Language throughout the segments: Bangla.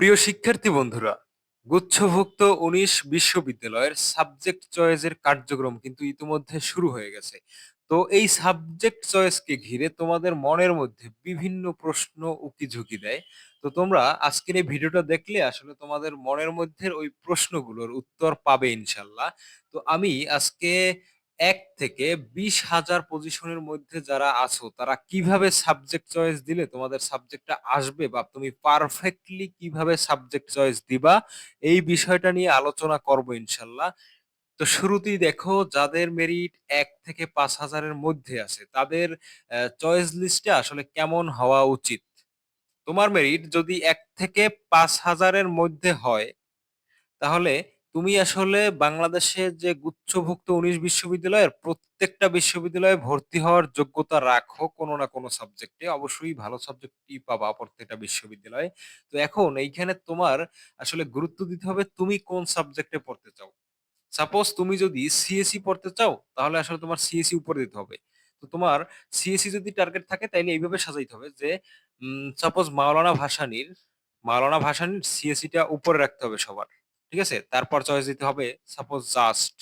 প্রিয় শিক্ষার্থী বন্ধুরা, গুচ্ছভুক্ত উনিশ বিশ্ববিদ্যালয়ের সাবজেক্ট চয়েসের কার্যক্রম কিন্তু ইতিমধ্যে শুরু হয়ে গেছে। তো এই সাবজেক্ট চয়েসকে ঘিরে তোমাদের মনের মধ্যে বিভিন্ন প্রশ্ন উকি ঝুঁকি দেয়। তো তোমরা আজকের এই ভিডিওটা দেখলে আসলে তোমাদের মনের মধ্যে ওই প্রশ্নগুলোর উত্তর পাবে ইনশাল্লাহ। তো আমি আজকে এক থেকে বিশ হাজার পজিশনের মধ্যে যারা আছো, তারা কীভাবে সাবজেক্ট চয়েস দিলে তোমাদের সাবজেক্টটা আসবে বা তুমি পারফেক্টলি কীভাবে সাবজেক্ট চয়েস দিবা, এই বিষয়টা নিয়ে আলোচনা করব ইনশাল্লাহ। তো শুরুতেই দেখো, যাদের মেরিট এক থেকে পাঁচ হাজারের মধ্যে আছে, তাদের চয়েস লিস্টটা আসলে কেমন হওয়া উচিত? তোমার মেরিট যদি এক থেকে পাঁচ হাজারের মধ্যে হয়, তাহলে তুমি আসলে বাংলাদেশে যে গুচ্ছভুক্ত উনিশ বিশ্ববিদ্যালয়ের প্রত্যেকটা বিশ্ববিদ্যালয়ে ভর্তি হওয়ার যোগ্যতা রাখো কোনো না কোনো সাবজেক্টে অবশ্যই ভালো সাবজেক্টই পাবা প্রত্যেকটা বিশ্ববিদ্যালয়ে। তো এখন এইখানে তোমার আসলে গুরুত্ব দিতে হবে তুমি কোন সাবজেক্টে পড়তে চাও। সাপোজ তুমি যদি সিএসি পড়তে চাও, তাহলে আসলে তোমার সিএসি উপরে দিতে হবে। তো তোমার সিএসি যদি টার্গেট থাকে, তাইলে এইভাবে সাজাইতে হবে যে সাপোজ মাওলানা ভাসানীর মাওলানা ভাসানীর সিএসিটা উপরে রাখতে হবে সবার। ঠিক আছে? তারপর চয়েস দিতে হবে সাপোজ জাস্ট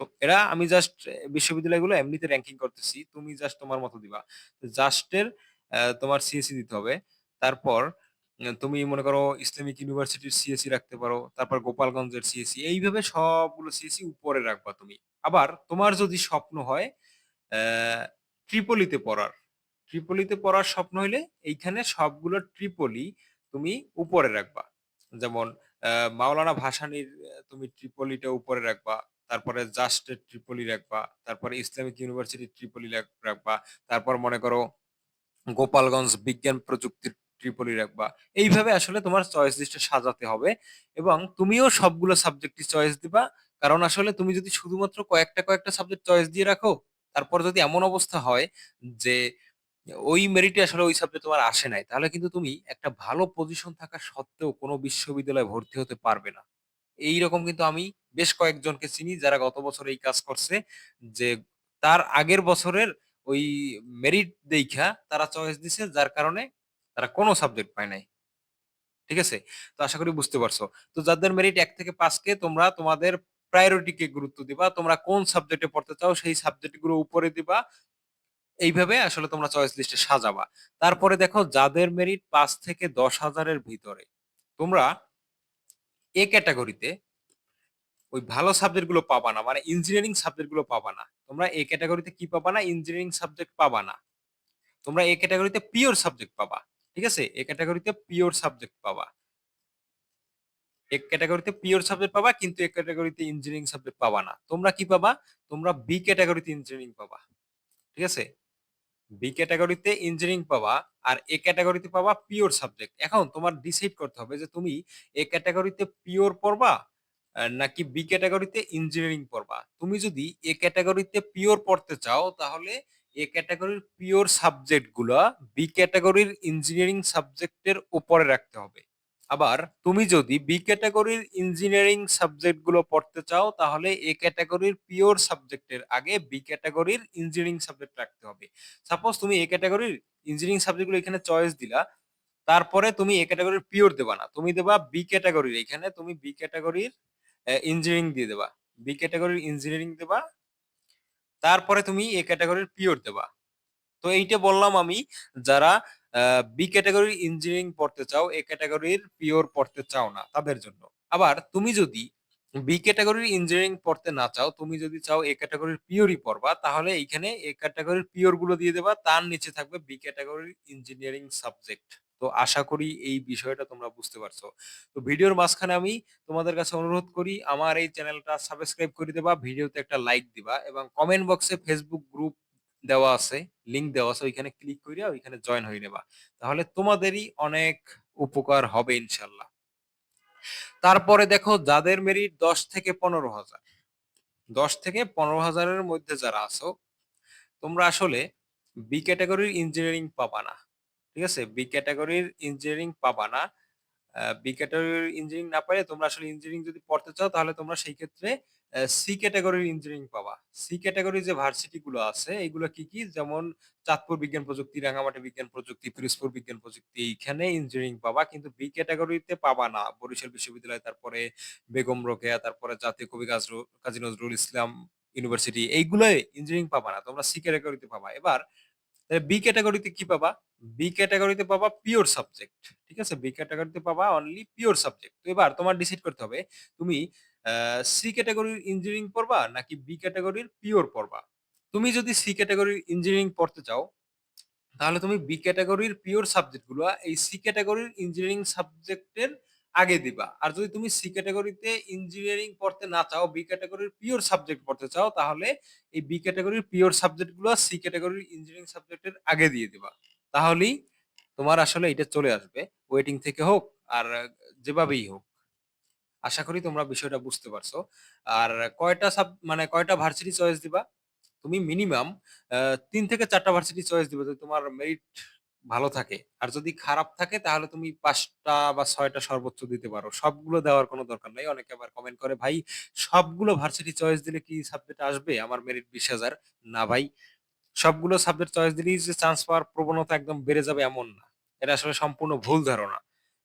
তো এরা, আমি জাস্ট বিশ্ববিদ্যালয়গুলো এমনিতে র্যাঙ্কিং করতেছি, তুমি জাস্ট তোমার মতো দিবা। জাস্টের তোমার সিএসি দিতে হবে। তারপর তুমি মনে করো ইসলামিক ইউনিভার্সিটির সিএসি রাখতে পারো, তারপর গোপালগঞ্জের সিএসি এইভাবে সবগুলো সিএসি উপরে রাখবা তুমি। আবার তোমার যদি স্বপ্ন হয় ট্রিপলিতে পড়ার। ট্রিপলিতে পড়ার স্বপ্ন হইলে এইখানে সবগুলো ট্রিপলি তুমি উপরে রাখবা। যেমন আহ, মাওলানা ভাসানীর তুমি ট্রিপলিটা উপরে রাখবা তারপরে জাস্টের ট্রিপলি রাখবা তারপরে ইসলামিক ইউনিভার্সিটির ট্রিপলি রাখ- রাখবা তারপর মনে করো গোপালগঞ্জ বিজ্ঞান প্রযুক্তির ট্রিপলি রাখবা। এইভাবে আসলে তোমার চয়েস লিস্টে সাজাতে হবে এবং তুমিও সবগুলো সাবজেক্টই চয়েস দিবা। কারণ আসলে তুমি যদি শুধুমাত্র কয়েকটা কয়েকটা সাবজেক্ট চয়েস দিয়ে রাখো তারপর যদি এমন অবস্থা হয় যে ওই মেরিটে আসলে ওই সাবজেক্ট তোমার আসে নাই। তাহলে কিন্তু তুমি একটা ভালো পজিশন থাকা সত্ত্বেও কোনো বিশ্ববিদ্যালয়ে ভর্তি হতে পারবে না। এইরকম কিন্তু আমি বেশ কয়েকজনকে চিনি যারা গত বছর এই কাজ করছে যে তার আগের বছরের ওই মেরিট দেইখা তারা চয়েস দিছে, যার কারণে তারা কোনো সাবজেক্ট পায় নাই। ঠিক আছে? তো আশা করি বুঝতে পারছ। তো যাদের মেরিট এক থেকে পাঁচকে তোমরা তোমাদের প্রায়োরিটিকে গুরুত্ব দিবা, তোমরা কোন সাবজেক্টে পড়তে চাও সেই সাবজেক্টগুলো উপরে দিবা এইভাবে আসলে তোমরা চয়েস লিস্টে সাজাবা। তারপরে দেখো যাদের মেরিট পাঁচ থেকে দশ হাজারের ভিতরে, তোমরা এ ক্যাটাগরিতে ওই ভালো সাবজেক্টগুলো পাবা না মানে ইঞ্জিনিয়ারিং সাবজেক্টগুলো পাবা না। তোমরা এ ক্যাটাগরিতে কি পাবা না? ইঞ্জিনিয়ারিং সাবজেক্ট পাবা না। তোমরা এ ক্যাটাগরিতে পিওর সাবজেক্ট পাবা, ঠিক আছে? এ ক্যাটাগরিতে পিওর সাবজেক্ট পাবা। এক ক্যাটাগরিতে পিওর সাবজেক্ট পাবা, কিন্তু এক ক্যাটাগরিতে ইঞ্জিনিয়ারিং সাবজেক্ট পাবা না। তোমরা কি পাবা? তোমরা বি ক্যাটাগরিতে ইঞ্জিনিয়ারিং পাবা, ঠিক আছে? বি ক্যাটাগরিতে ইঞ্জিনিয়ারিং পাবা আর এ ক্যাটাগরিতে পাবা পিওর সাবজেক্ট এখন তোমার ডিসাইড করতে হবে যে তুমি এ ক্যাটাগরিতে পিওর পড়বা নাকি বি ক্যাটাগরিতে ইঞ্জিনিয়ারিং পড়বা। তুমি যদি এ ক্যাটাগরিতে পিওর পড়তে চাও, তাহলে এ ক্যাটাগরির পিওর সাবজেক্টগুলো বি ক্যাটাগরির ইঞ্জিনিয়ারিং সাবজেক্টের উপরে রাখতে হবে। আবার তুমি যদি বি ক্যাটাগরির ইঞ্জিনিয়ারিং সাবজেক্টগুলো পড়তে চাও, তাহলে এ ক্যাটাগরির পিওর সাবজেক্টের আগে বি ক্যাটাগরির ইঞ্জিনিয়ারিং সাবজেক্ট রাখতে হবে। সাপোজ তুমি এ ক্যাটাগরির ইঞ্জিনিয়ারিং সাবজেক্টগুলো এখানে চয়েস দিলা, তারপরে তুমি এ ক্যাটাগরির পিওর দেবা না। তুমি দেবা বি ক্যাটাগরির এখানে, তুমি বি ক্যাটাগরির ইঞ্জিনিয়ারিং দিয়ে দেবা। বি ক্যাটাগরির ইঞ্জিনিয়ারিং দেবা, তারপরে তুমি এ ক্যাটাগরির পিওর দেবা। তো এইটা বললাম আমি, যারা বি ক্যাটাগরির ইঞ্জিনিয়ারিং পড়তে চাও এ ক্যাটাগরির পিওর পড়তে চাও না, তাদের জন্য। আবার তুমি যদি বি ক্যাটাগরির ইঞ্জিনিয়ারিং পড়তে না চাও, তুমি যদি চাও এ ক্যাটাগরির পিওরই পড়বা, তাহলে এইখানে এ ক্যাটাগরির পিওরগুলো দিয়ে দেবা, তার নিচে থাকবে বি ক্যাটাগরির ইঞ্জিনিয়ারিং সাবজেক্ট তো আশা করি এই বিষয়টা তোমরা বুঝতে পারছ। তো ভিডিওর মাঝখানে আমি তোমাদের কাছে অনুরোধ করি, আমার এই চ্যানেলটা সাবস্ক্রাইব করে দেবা, ভিডিওতে একটা লাইক দিবা এবং কমেন্ট বক্সে ফেসবুক গ্রুপ দেওয়া আছে। লিংক দেওয়া আছে, ওইখানে ক্লিক করে ওইখানে জয়েন হয়ে নেবা। তাহলে তোমাদেরই অনেক উপকার হবে ইনশাল্লাহ। তারপরে দেখো যাদের মেরিট দশ থেকে পনেরো হাজার, দশ থেকে পনেরো হাজারের মধ্যে যারা আছো, তোমরা আসলে বি ক্যাটাগরির ইঞ্জিনিয়ারিং পাবা না। ঠিক আছে? বি ক্যাটাগরির ইঞ্জিনিয়ারিং পাবা না। বি ক্যাটেগরির ইঞ্জিনিয়ারিং না পাইলে তোমরা আসলে ইঞ্জিনিয়ারিং যদি পড়তে চাও, তাহলে তোমরা সেই ক্ষেত্রে সি ক্যাটেগরির ইঞ্জিনিয়ারিং পাবা। সি ক্যাটেগরির যে ভার্সিটি গুলো আছে এগুলো কি, কি? যেমন চাঁদপুর বিজ্ঞান প্রযুক্তি, রাঙ্গামাটি বিজ্ঞান প্রযুক্তি, পিরোজপুর বিজ্ঞান প্রযুক্তি এইখানে ইঞ্জিনিয়ারিং পাবা। কিন্তু বি ক্যাটেগরিতে পাবা না। বরিশাল বিশ্ববিদ্যালয়, তারপরে বেগম রোকেয়া, তারপরে জাতীয় কবি কাজী নজরুল ইসলাম ইউনিভার্সিটি এইগুলোয় ইঞ্জিনিয়ারিং পাবা না। তোমরা সি ক্যাটেগরিতে পাবা। এবার বি ক্যাটেগরিতে কি পাবা? বি ক্যাটাগরিতে পাবা পিওর সাবজেক্ট। ঠিক আছে? বি ক্যাটেগরিতে পাবা অনলি পিওর সাবজেক্ট। তো এবার তোমার ডিসাইড করতে হবে তুমি সি ক্যাটেগরির ইঞ্জিনিয়ারিং পড়বা নাকি বি ক্যাটেগরির পিওর পড়বা। তুমি যদি সি ক্যাটেগরির ইঞ্জিনিয়ারিং পড়তে চাও, তাহলে তুমি বি ক্যাটেগরির পিওর সাবজেক্টগুলা এই সি ক্যাটেগরির ইঞ্জিনিয়ারিং সাবজেক্টের আগে দিবা। আর যদি তুমি সি ক্যাটেগরিতে ইঞ্জিনিয়ারিং পড়তে না চাও, বি ক্যাটেগরির পিওর সাবজেক্ট পড়তে চাও, তাহলে এই বি ক্যাটেগরির পিওর সাবজেক্টগুলা সি ক্যাটেগরির ইঞ্জিনিয়ারিং সাবজেক্টের আগে দিয়ে দিবা। তাহলেই তোমার আসলে এটা চলে আসবে। ওয়েটিং থেকে হোক আর যেভাবেই হোক। আশা করি তোমরা বিষয়টা বুঝতে পারছ। আর কয়টা সাব মানে কয়টা ভার্সিটি চয়েস দিবা? তুমি মিনিমাম ৩ থেকে চারটা ভার্সিটি চয়েস দিবা যদি তোমার মেরিট ভালো থাকে। আর যদি খারাপ থাকে তাহলে তুমি পাঁচটা বা ছয়টা সর্বোচ্চ দিতে পারো। সবগুলো দেওয়ার কোনো দরকার নাই। অনেকে আবার কমেন্ট করে, "ভাই সবগুলো ভার্সিটি চয়েস দিলে কি সাবজেক্ট আসবে? আমার মেরিট ২০,০০০" না ভাই। সবগুলো সাবজেক্ট চয়েস দিলেই যে চান্স পাওয়ার প্রবণতা একদম বেড়ে যাবে এমন না। এটা আসলে সম্পূর্ণ ভুল ধারণা।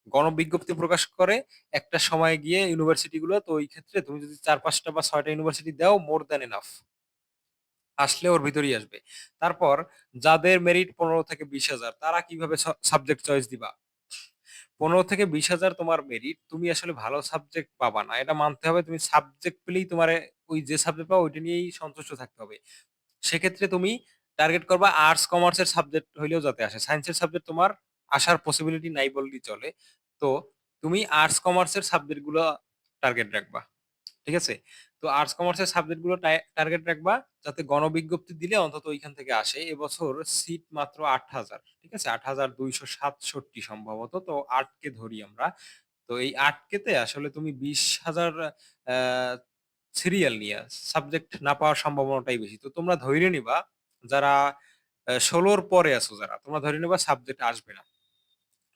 গণবিজ্ঞপ্তি প্রকাশ করে একটা সময় গিয়ে ইউনিভার্সিটি গুলো তো ওই ক্ষেত্রে তুমি যদি চার পাঁচটা বা ছয়টা ইউনিভার্সিটি দাও মোর দ্যান এনাফ। আসলে ওর ভিতরেই আসবে। তারপর যাদের মেরিট ১৫ থেকে ২০,০০০ তারা কীভাবে সাবজেক্ট চয়েস দিবা? ১৫ থেকে ২০,০০০ তোমার মেরিট, তুমি আসলে ভালো সাবজেক্ট পাবা না। এটা মানতে হবে তুমি সাবজেক্ট পেলেই তোমার ওই যে সাবজেক্ট পাবা ওইটা নিয়েই সন্তুষ্ট থাকতে হবে। সেক্ষেত্রে তুমি টার্গেট করবা আর্টস, কমার্সের সাবজেক্ট হইলেও যাতে আসে। সায়েন্সের সাবজেক্ট তোমার আসার পসিবিলিটি নাই বললেই চলে। তো তুমি আর্টস, কমার্সের সাবজেক্টগুলো টার্গেট রাখবা। ঠিক আছে? তো আর্টস, কমার্সের সাবজেক্টগুলো টার্গেট রাখবা যাতে গণবিজ্ঞপ্তি দিলে অন্তত ঐখান থেকে আসে। এবছর সিট মাত্র ৮,০০০ ঠিক আছে? ৮,২৬৭ সম্ভবত। তো ৮ কে ধরি আমরা। তো এই ৮ কে তে আসলে তুমি ২০,০০০ অ্যা সিরিয়াল নিয়া সাবজেক্ট না পাওয়ার সম্ভাবনাটাই বেশি। তো তোমরা ধইরে নিবা যারা অ্যা ১৬ র পরে আছো যারা, তোমরা ধরে নিবা সাবজেক্ট আসবে না।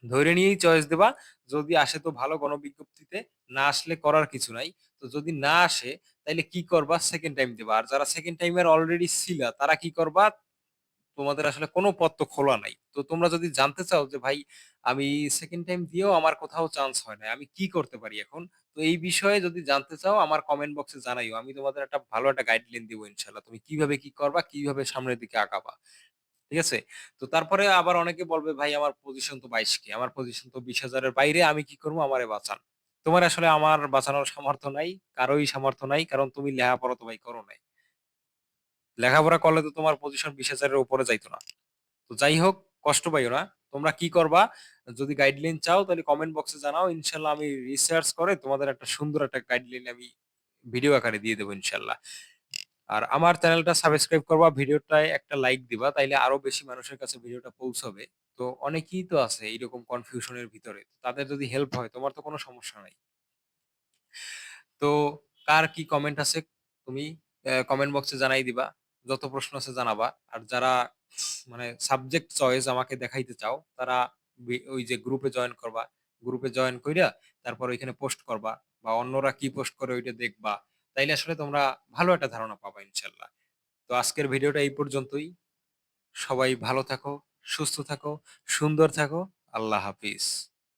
ধইরে নিয়েই চয়েস দিবা। যদি আসে তো ভালো গণবিজ্ঞপ্তিতে, না আসলে করার কিছু নাই। তো যদি না আসে তাইলে কি করবা? সেকেন্ড টাইম দিবা। আর যারা সেকেন্ড টাইমের অলরেডি ছিলা তারা কি করবা? তোমাদের আসলে কোনো পথ তো খোলা নাই। তো তোমরা যদি জানতে চাও যে ভাই আমি সেকেন্ড টাইম দিয়েও আমার কোথাও চান্স হয় নাই। আমি কি করতে পারি এখন? তো এই বিষয়ে যদি জানতে চাও আমার কমেন্ট বক্সে জানাইও। আমি তোমাদের একটা ভালো একটা গাইডলাইন দিব ইনশাআল্লাহ। তুমি কীভাবে কি করবা, কীভাবে সামনের দিকে আগাবা। ঠিক আছে? তো তারপরে আবার অনেকে বলবে, "ভাই আমার পজিশন তো ২২ কে। আমার পজিশন তো ২০,০০০ এর বাইরে। আমি কি করব? আমারে বাঁচান।" তোমার আসলে আমার বাঁচানোর সামর্থ্য নাই। কারোই সামর্থ্য নাই। কারণ তুমি লেখাপড়া তো ভাই করো নাই। লেখাপড়া করলে তো তোমার পজিশন ২০,০০০ এর উপরে যাইত না। তো যাই হোক, কষ্ট পাইও না। তোমরা কি করবা? যদি গাইডলাইন চাও তাহলে কমেন্ট বক্সে জানাও। ইনশাল্লাহ আমি রিসার্চ করে তোমাদের একটা সুন্দর একটা গাইডলাইন আমি ভিডিও আকারে দিয়ে দেবো ইনশাআল্লাহ। আর আমার চ্যানেলটা সাবস্ক্রাইব করবা, ভিডিওটায় একটা লাইক দিবা। তাইলে আরও বেশি মানুষের কাছে ভিডিওটা পৌঁছাবে। তো অনেকেই তো আছে এইরকম কনফিউশন এর ভিতরে। তাদের যদি হেল্প হয় তোমার তো কোনো সমস্যা নাই। তো কার কি কমেন্ট আছে তুমি কমেন্ট বক্সে জানাই দিবা। যত প্রশ্ন আছে জানাবা। আর যারা মানে সাবজেক্ট চয়েস আমাকে দেখাইতে চাও, তারা ওই যে গ্রুপে জয়েন করবা। গ্রুপে জয়েন কইরা তারপর ওইখানে পোস্ট করবা বা অন্যরা কি পোস্ট করে ওইটা দেখবা। তাইলে আসলে তোমরা ভালো একটা ধারণা পাবা ইনশাল্লাহ তো আজকের ভিডিওটা এই পর্যন্তই। সবাই ভালো থাকো, সুস্থ থাকো, সুন্দর থাকো। আল্লাহ হাফিজ।